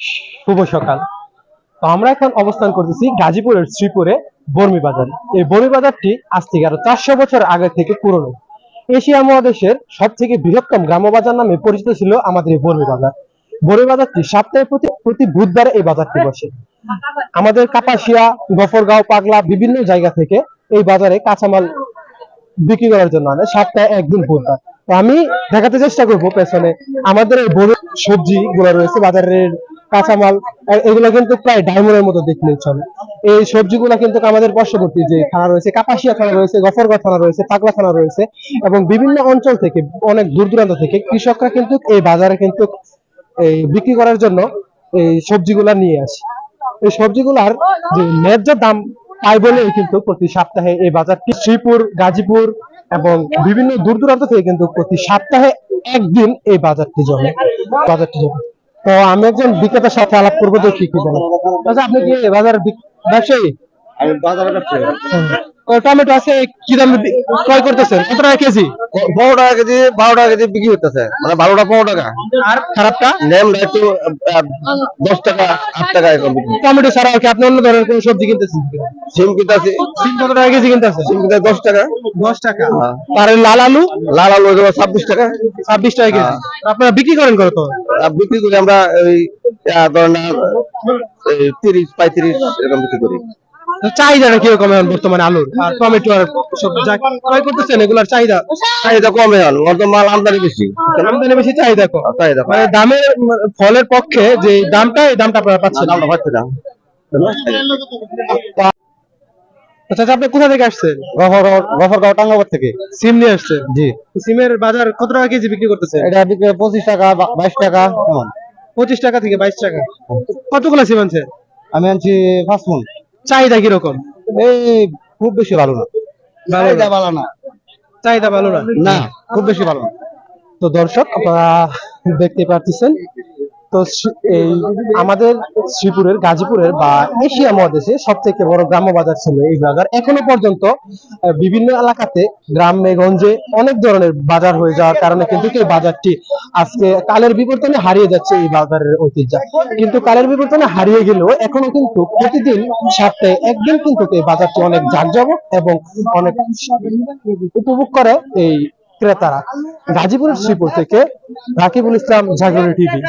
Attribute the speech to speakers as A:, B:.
A: শুভ সকাল। তো আমরা এখন অবস্থান করতেছি গাজীপুরের শ্রীপুরে বর্মি বাজার। এই বর্মি বাজারটি আজ থেকে আরও চারশো বছর আগে থেকে পুরনো। এশিয়া মহাদেশের সব থেকে বৃহত্তম গ্রাম্য বাজার নামে পরিচিত ছিল আমাদের এই বর্মি বাজার। বর্মি বাজারটি সপ্তাহে প্রতি প্রতি বুধবারে এই বাজারটি বসে। আমাদের কাপাসিয়া, গফরগাঁও, পাগলা বিভিন্ন জায়গা থেকে এই বাজারে কাঁচামাল বিক্রি করার জন্য আনে, সপ্তাহে একদিন বুধবার। আমি দেখাতে চেষ্টা করব পেছনে আমাদের এই বড় সবজি গুলো রয়েছে, বাজারের কাঁচামাল এগুলো কিন্তু প্রায় ডায়মন্ডের মতো দেখলে চলে। এই সবজিগুলো কিন্তু আমাদের পার্শ্ববর্তী যে থানা রয়েছে, কাপাসিয়া থানা রয়েছে গফরগাঁও থানা রয়েছে, পাগলা থানা রয়েছে এবং বিভিন্ন অঞ্চল থেকে, অনেক দূর দূরান্ত থেকে কৃষকরা কিন্তু এই বাজারে কিন্তু বিক্রি করার জন্য এই সবজিগুলা নিয়ে আসে। এই সবজিগুলার যে ন্যায্য দাম পাই বলে কিন্তু প্রতি সপ্তাহে এই বাজারটি শ্রীপুর, গাজীপুর এবং বিভিন্ন দূর দূরান্ত থেকে কিন্তু প্রতি সপ্তাহে একদিন এই বাজারটি জমে। বাজারটি জমে। তো আমি একজন বিক্রেতার সাথে আলাপ করব তো কি কি বলেন আচ্ছা আপনি কি বাজার ব্যবসায়ী?
B: আমি বাজারে ব্যবসায়ী।
A: টমেটো আছে কি দামে ক্রয় করতেছেন? কত টাকা কেজি?
B: পনেরো টাকা কেজি বারো টাকা কেজি বিক্রি হতেছে মানে বারোটা পনেরো টাকা।
A: আর খারাপটা?
B: নেম একটু দশ টাকা আট টাকা
A: টমেটো ছাড়াও কি আপনি অন্য ধরনের কোনো সবজি কিনতেছেন?
B: সিম কিনতেছি।
A: সিম কত টাকা কেজি
B: সিম কিনতে দশ টাকা।
A: দশ টাকা।
B: হ্যাঁ।
A: আর লাল আলু?
B: লাল আলু ছাব্বিশ টাকা।
A: ছাব্বিশ টাকা কেজি। আপনারা বিক্রি করেন কত?
B: আর বিক্রি করি আমরা ওই ধরেন এই তিরিশ পঁয়ত্রিশ এরকম বিক্রি করি।
A: চাহিদাটা কীরকম এখন বর্তমানে আলুর? আর টমেটো আর সব যা ক্রয় করতেছেন এগুলার চাহিদা?
B: চাহিদা কম এখন তো মাল আমদানি বেশি।
A: আমদানি বেশি চাহিদা কম।
B: চাহিদা
A: মানে দামের ফলের পক্ষে যে দামটা এই দামটা আপনারা পাচ্ছেন।
B: দামটা পাচ্ছে না।
A: আচ্ছা আচ্ছা, আপনি কোথা থেকে আসছেন?
B: গফরগাঁও টাঙ্গাবার থেকে।
A: সিম নিয়ে আসছেন?
B: জি।
A: সিমের বাজার কত টাকা কেজি বিক্রি করতেছেন?
B: এটা বিক্রি পঁচিশ টাকা বাইশ টাকা
A: পঁচিশ টাকা থেকে বাইশ টাকা। কতগুলো সিম আনছেন?
B: আমি আনছি পাঁচ মন।
A: চাহিদা কীরকম?
B: এই খুব বেশি ভালো না।
A: চাহিদা
B: ভালো না।
A: চাহিদা ভালো না?
B: না খুব বেশি ভালো না।
A: তো দর্শক আপনারা দেখতে পাচ্ছেন তো এই আমাদের শ্রীপুরের, গাজীপুরের বা এশিয়া মহাদেশে সব থেকে বড় গ্রাম্য বাজার ছিল এই বাজার। এখনও পর্যন্ত বিভিন্ন এলাকাতে গ্রামে, গঞ্জে অনেক ধরনের বাজার হয়ে যাওয়ার কারণে কিন্তু এই বাজারটি আজকে কালের বিবর্তনে হারিয়ে যাচ্ছে এই বাজারের ঐতিহ্য। কিন্তু কালের বিবর্তনে হারিয়ে গেলেও এখনও কিন্তু প্রতিদিন সপ্তাহে একদিন কিন্তু এই বাজারটি অনেক জাঁকজমক এবং অনেক উপভোগ করে এই ক্রেতারা। গাজীপুরের শ্রীপুর থেকে রাকিবুল ইসলাম জাগরণী টিভি।